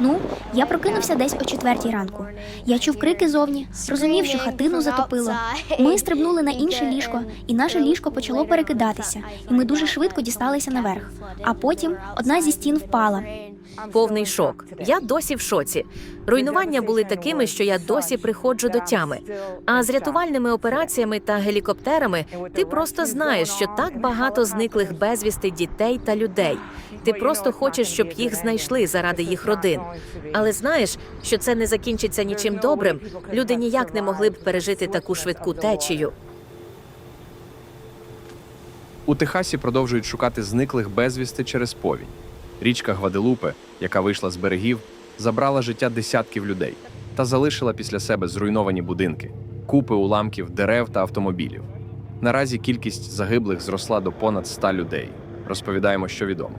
Ну, я прокинувся десь о четвертій ранку. Я чув крики зовні, розумів, що хатину затопило. Ми стрибнули на інше ліжко, і наше ліжко почало перекидатися, і ми дуже швидко дісталися наверх. А потім одна зі стін впала. Повний шок. Я досі в шоці. Руйнування були такими, що я досі приходжу до тями. А з рятувальними операціями та гелікоптерами ти просто знаєш, що так багато зниклих безвісти дітей та людей. Ти просто хочеш, щоб їх знайшли заради їх родин. Але знаєш, що це не закінчиться нічим добрим. Люди ніяк не могли б пережити таку швидку течію. У Техасі продовжують шукати зниклих безвісти через повінь. Річка Гваделупе, яка вийшла з берегів, забрала життя десятків людей та залишила після себе зруйновані будинки, купи уламків, дерев та автомобілів. Наразі кількість загиблих зросла до понад 100 людей. Розповідаємо, що відомо.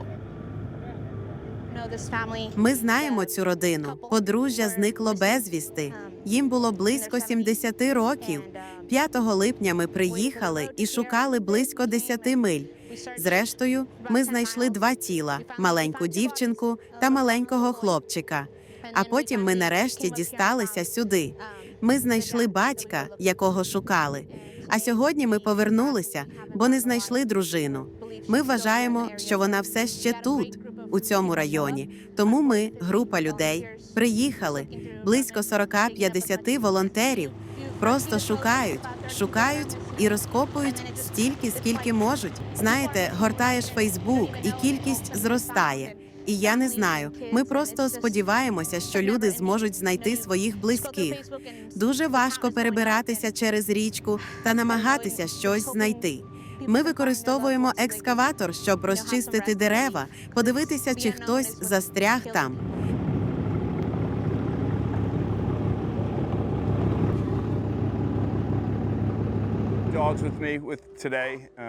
Ми знаємо цю родину. Подружжя зникло безвісти. Їм було близько 70 років. 5 липня ми приїхали і шукали близько 10 миль. Зрештою, ми знайшли два тіла: маленьку дівчинку та маленького хлопчика. А потім ми нарешті дісталися сюди. Ми знайшли батька, якого шукали. А сьогодні ми повернулися, бо не знайшли дружину. Ми вважаємо, що вона все ще тут, у цьому районі. Тому ми, група людей, приїхали близько 40-50 волонтерів. Просто шукають, шукають і розкопують стільки, скільки можуть. Знаєте, гортаєш Фейсбук, і кількість зростає. І я не знаю. Ми просто сподіваємося, що люди зможуть знайти своїх близьких. Дуже важко перебиратися через річку та намагатися щось знайти. Ми використовуємо екскаватор, щоб розчистити дерева, подивитися, чи хтось застряг там.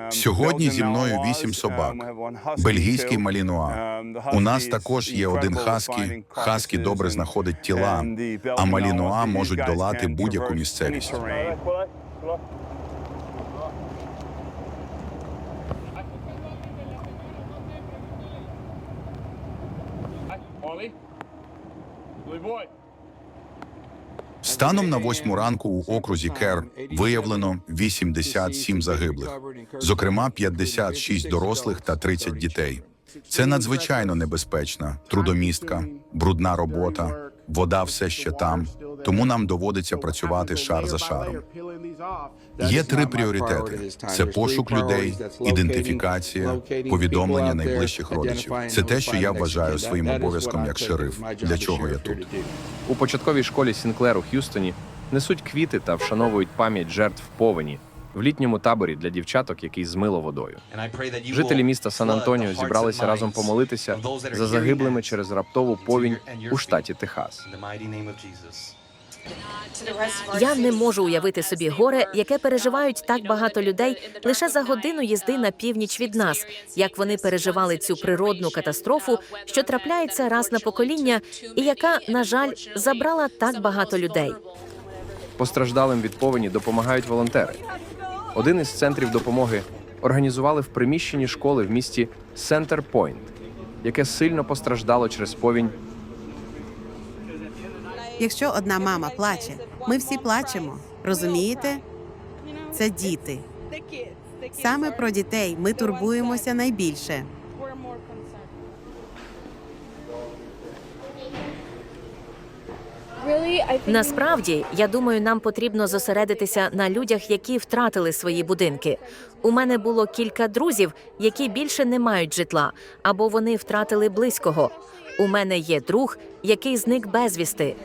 Сьогодні зі мною вісім собак. Бельгійський малінуа. У нас також є один хаскі. Хаскі добре знаходить тіла, а малінуа можуть долати будь-яку місцевість. Станом на восьму ранку у окрузі Кер виявлено 87 загиблих, зокрема 56 дорослих та 30 дітей. Це надзвичайно небезпечна, трудомістка, брудна робота, вода все ще там, тому нам доводиться працювати шар за шаром. Є три пріоритети: це пошук людей, ідентифікація, повідомлення найближчих родичів. Це те, що я вважаю своїм обов'язком як шериф. Для чого я тут? У початковій школі Сінклер у Х'юстоні несуть квіти та вшановують пам'ять жертв повені в літньому таборі для дівчаток, який змило водою. Жителі міста Сан-Антоніо зібралися разом помолитися за загиблими через раптову повінь у штаті Техас. Я не можу уявити собі горе, яке переживають так багато людей лише за годину їзди на північ від нас, як вони переживали цю природну катастрофу, що трапляється раз на покоління, і яка, на жаль, забрала так багато людей. Постраждалим від повені допомагають волонтери. Один із центрів допомоги організували в приміщенні школи в місті Центр Пойнт, яке сильно постраждало через повінь. Якщо одна мама плаче, ми всі плачемо. Розумієте? Це діти. Саме про дітей ми турбуємося найбільше. Насправді, я думаю, нам потрібно зосередитися на людях, які втратили свої будинки. У мене було кілька друзів, які більше не мають житла, або вони втратили близького. У мене є друг, який зник безвісти.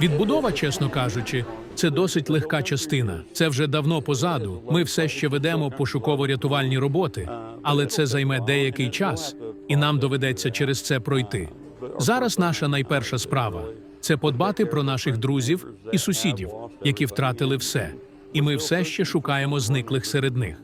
Відбудова, чесно кажучи, це досить легка частина. Це вже давно позаду. Ми все ще ведемо пошуково-рятувальні роботи, але це займе деякий час, і нам доведеться через це пройти. Зараз наша найперша справа це подбати про наших друзів і сусідів, які втратили все, і ми все ще шукаємо зниклих серед них.